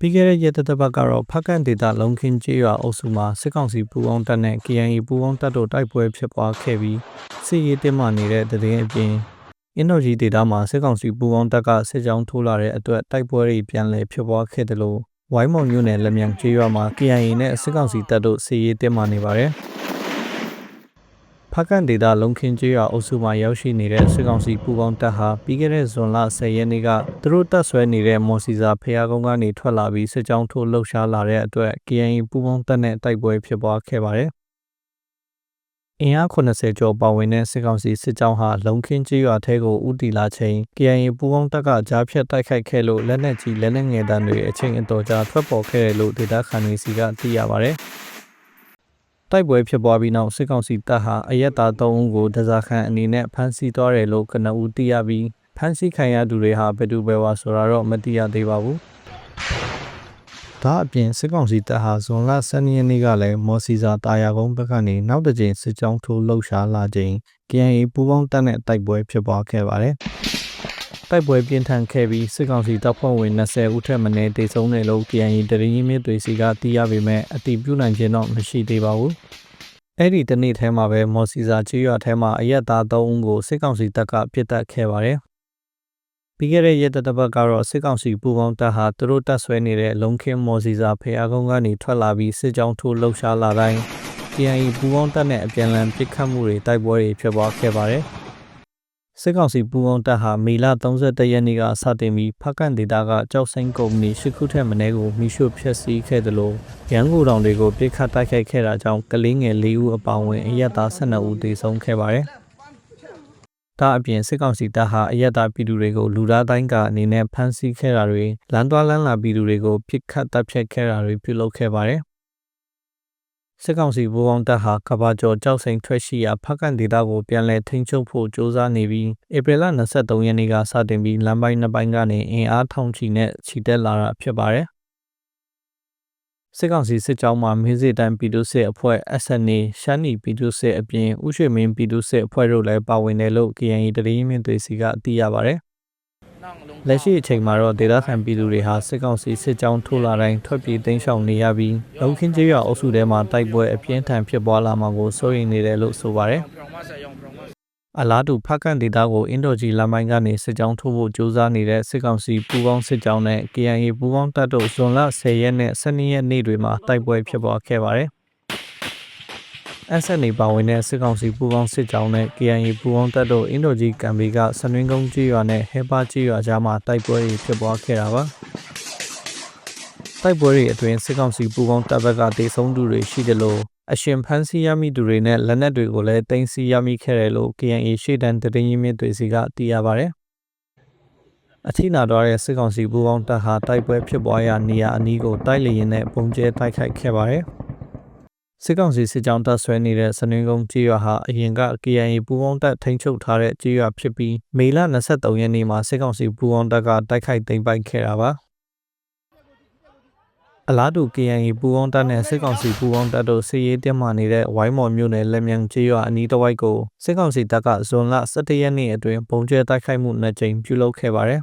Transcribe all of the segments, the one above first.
ပြီးခဲ့တဲ့ရက်သတ္တပတ်ကတော့ဖက်ကန်ဒေတာလုံခင်းကျေးရွာအုပ်စုမှာစစ်ကောင်စီပူးပေါင်းတပ်နဲ့ KNY ပူးပေါင်းတပ်တို့တိုက်ပွဲဖြစ်ပွားခဲ့ပြီးစစ်ရေးတင်းမာနေတဲ့တည်င်းအပြင်အင်ဒိုဂျီဒေတာမှာစစ်ကောင်စီပူးပေါင်းတပ်ကစစ်ကြောင်းထိုးလာတဲ့အတွက်တိုက်ပွဲတွေပြန်လည်ဖြစ်ပွားခဲ့တယ်လို့ဝိုင်းမော်မြို့နယ်လက်မြန်ကျေးရွာမှာ KNY နဲ့စစ်ကောင်စီတပ်တို့စစ်ရေးတင်းမာနေပါတယ်။ ဖက်ကန်ဒေတာလုံခင်းကျေးရွာအုပ်စုမှာရောက်ရှိနေတဲ့စစ်ကောင်စီပူးပေါင်းတပ်ဟာပြီးခဲ့တဲ့ဇွန်လ10ရက်နေ့ကသူတို့တပ်ဆွဲနေတဲ့မော်စီစာဖျားကုန်းကနေထွက်လာပြီးစစ်ကြောင်းထိုးလှုပ်ရှားလာတဲ့အတွက် KNY ပူးပေါင်းတပ်နဲ့တိုက်ပွဲဖြစ်ပွားခဲ့ပါတယ်။အင်အား80ကျော်ပါဝင်တဲ့စစ်ကောင်စီစစ်ကြောင်းဟာလုံခင်းကျေးရွာထဲကိုဥတီလာချိန် KNY ပူးပေါင်းတပ်ကကြားဖြတ်တိုက်ခိုက်ခဲ့လို့လက်နက်ကြီးလက်နက်ငယ်တန်းတွေအချိန်အတော်ကြာထွက်ပေါ်ခဲ့တယ်လို့ဒေတာခန်နေစီကသိရပါတယ်။ တိုက်ပွဲဖြစ်ပွားပြီးနောက်စစ်ကောင်စီတပ်ဟာအရက်သား၃ဦးကိုဒဇာခန်အနေနဲ့ဖမ်းဆီးသွားတယ်လို့ကနဦးသိရပြီးဖမ်းဆီးခံရသူတွေဟာဘယ်သူပဲဝါဆိုတာတော့မသိရသေးပါဘူး။ဒါအပြင်စစ်ကောင်စီတပ်ဟာဇွန်လ12ရက်နေ့ကလည်းမော်စီစာတာယာကုန်းဘက်ကနေနောက်တစ်ကြိမ်စစ်ကြောင်းထိုးလှုပ်ရှားလာချိန် KNA ပူးပေါင်းတပ်နဲ့တိုက်ပွဲဖြစ်ပွားခဲ့ပါတယ်။ တိုက်ပွဲပြင်းထန်ခဲ့ပြီးစစ်ကောင်စီတပ်ဖွဲ့ဝင်20ဦးထက်မနည်းတေဆုံးတယ်လို့ KNY တရင်ရင်းမြစ်တွေစီကသိရပေမဲ့အတိပြုနိုင်ခြင်းတော့မရှိသေးပါဘူး။အဲ့ဒီတနေ့ထဲမှာပဲမော်စီစာချီရွာထဲမှာအရက်သား3ဦးကိုစစ်ကောင်စီတပ်ကပစ်တက်ခဲ့ပါတယ်။ပြီးခဲ့တဲ့ရက်တပတ်ကတော့စစ်ကောင်စီပူပေါင်းတပ်ဟာသူတို့တပ်ဆွဲနေတဲ့လုံခင်းမော်စီစာဖျားကုန်းကနေထွက်လာပြီးစစ်ကြောင်းထိုးလှုပ်ရှားလာတိုင်း KNY ပူပေါင်းတပ်နဲ့အပြန်အလှန်ပစ်ခတ်မှုတွေတိုက်ပွဲတွေဖြစ်ပွားခဲ့ပါတယ်။ စစ်ကောင်စီပူးပေါင်းတပ်ဟာမေလ31ရက်နေ့ကစတင်ပြီးဖက်ကန်ဒေတာကကြောက်စိန်ကုမ္ပဏီရှစ်ခုထက်မနည်းကိုမိရှုဖျက်ဆီးခဲ့တယ်လို့ရန်ကုန်တောင်တွေကိုပြစ်ခတ်တိုက်ခိုက်ခဲ့တာကြောင့်ကလေးငယ်၄ဦးအပါအဝင်အရက်သား12ဦးသေဆုံးခဲ့ပါတယ်။ဒါအပြင်စစ်ကောင်စီတပ်ဟာအရက်သားပြည်သူတွေကိုလူသားတိုင်းကအနေနဲ့ဖမ်းဆီးခဲ့တာတွေလမ်းသွားလမ်းလာပြည်သူတွေကိုပြစ်ခတ်တပ်ဖြတ်ခဲ့တာတွေပြုလုပ်ခဲ့ပါတယ်။ စစ်ကောင်စီဗိုလ်အောင်တပ်ဟာကဘာကျော်ကြောက်စိန်ထွက်ရှိရာဖက်ကန်ဒေတာကိုပြန်လည်ထိန်းချုပ်ဖို့ကြိုးစားနေပြီးဧပြီလ23ရက်နေ့ကစတင်ပြီးလမ်းပိုင်းနှစ်ပိုင်းကနေအင်အားထောင်ချီနဲ့ချီတက်လာတာဖြစ်ပါတယ်။စစ်ကောင်စီစစ်ကြောင်းမှာမင်းစစ်တန်းပြည်သူ့စစ်အဖွဲ့ SNA ရှမ်းနီပြည်သူ့စစ်အပြင်ဥရွှေမင်းပြည်သူ့စစ်အဖွဲ့တို့လည်းပါဝင်တယ်လို့ KNY တရင်မြင့်တွေစီကသိရပါတယ်။ လက်ရှိအချိန်မှာတော့ဒေသခံပြည်သူတွေဟာစစ်ကောင်စီစစ်ကြောင်းထိုးလာတိုင်းထွက်ပြေးတိမ်းရှောင်နေရပြီးလုံခင်းကျေးရွာအုပ်စုထဲမှာတိုက်ပွဲအပြင်းထန်ဖြစ်ပွားလာမှာကိုစိုးရိမ်နေတယ်လို့ဆိုပါတယ်။အလားတူဖက်ကန်ဒေတာကိုအင်ဒိုဂျီလမ်းပိုင်းကနေစစ်ကြောင်းထိုးဖို့ကြိုးစားနေတဲ့စစ်ကောင်စီပူးပေါင်းစစ်ကြောင်းနဲ့ KNA ပူးပေါင်းတပ်တို့ဇွန်လ10ရက်နဲ့12ရက်နေ့တွေမှာတိုက်ပွဲဖြစ်ပွားခဲ့ပါတယ်။ SNA ပါဝင်တဲ့စစ်ကောင်စီပူးပေါင်းစစ်ကြောင်းနဲ့ KNY ပူးပေါင်းတပ်တို့အင်ဒိုဂျီကံဘီကစနွင်းကုန်းကြီးရွာနဲ့ဟဲပါကြီးရွာကြားမှာတိုက်ပွဲတွေဖြစ်ပွားခဲ့တာပါတိုက်ပွဲတွေအတွင်းစစ်ကောင်စီပူးပေါင်းတပ်ဘက်ကဒေဆုံးသူတွေရှိတယ်လို့အရှင်ဖန်းစီရမိသူတွေနဲ့လက်နက်တွေကိုလည်းတင်စီရမိခဲ့တယ်လို့ KNA ရှေ့တန်းတရင်ရင်းမြစ်တွေစီကသိရပါတယ်အထိနာတော့တဲ့စစ်ကောင်စီပူးပေါင်းတပ်ဟာတိုက်ပွဲဖြစ်ပွားရာနေရာအနီးကိုတိုက်လေရင်နဲ့ပုံကျဲတိုက်ခိုက်ခဲ့ပါတယ်။ စစ်ကောင်စီစစ်ကြောင်းတပ်ဆွဲနေတဲ့စနင်းကုန်းကြေးရွာဟာအရင်က KIA ပူးပေါင်းတပ်ထိန်းချုပ်ထားတဲ့ကြေးရွာဖြစ်ပြီးမေလ23ရက်နေ့မှာစစ်ကောင်စီပူးပေါင်းတပ်ကတိုက်ခိုက်သိမ်းပိုက်ခဲ့တာပါအလားတူ KIA ပူးပေါင်းတပ်နဲ့စစ်ကောင်စီပူးပေါင်းတပ်တို့စစ်ရေးတင်းမာနေတဲ့ဝိုင်းမော်မြို့နယ်လက်မြန်ကျေးရွာအနီးတစ်ဝိုက်ကိုစစ်ကောင်စီတပ်ကဇွန်လ17ရက်နေ့အတွင်းပုံကျဲတိုက်ခိုက်မှုနှစ်ကြိမ်ပြုလုပ်ခဲ့ပါတယ်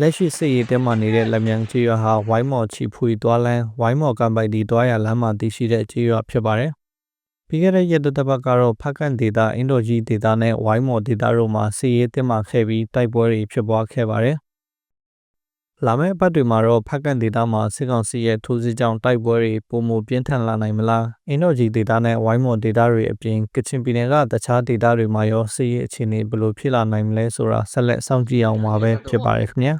လက်ရှိစစ်ရေးတင်းမာနေတဲ့လက်မြန်ကြီးရွာဟာဝိုင်းမော်ချီဖွေသွားလန်းဝိုင်းမော်ကံပိုက်ဒီသွားရလမ်းမှာတည်ရှိတဲ့ကြီးရွာဖြစ်ပါတယ်။ပြီးခဲ့တဲ့ရက်တစ်ပတ်ကတော့ဖက်ကန်ဒေတာအင်ဒိုဂျီဒေတာနဲ့ဝိုင်းမော်ဒေတာတို့မှာစစ်ရေးတင်းမာခဲ့ပြီးတိုက်ပွဲတွေဖြစ်ပွားခဲ့ပါတယ်။ လာမယ့်ဘက်တွေမှာတော့ဖက်ကန်ဒေတာမှာစစ်ကောင်စီရဲ့ထိုးစစ်ကြောင်းတိုက်ပွဲတွေပုံမပြင်းထန်လာနိုင်မလားအင်တော့ဂျီဒေတာနဲ့ဝိုင်းမော်ဒေတာတွေအပြင်ကချင်ပြည်နယ်ကတခြားဒေတာတွေမှာရောစစ်ရေးအခြေအနေဘယ်လိုဖြစ်လာနိုင်မလဲဆိုတာဆက်လက်စောင့်ကြည့်အောင်မှာပဲဖြစ်ပါရခင်ဗျာ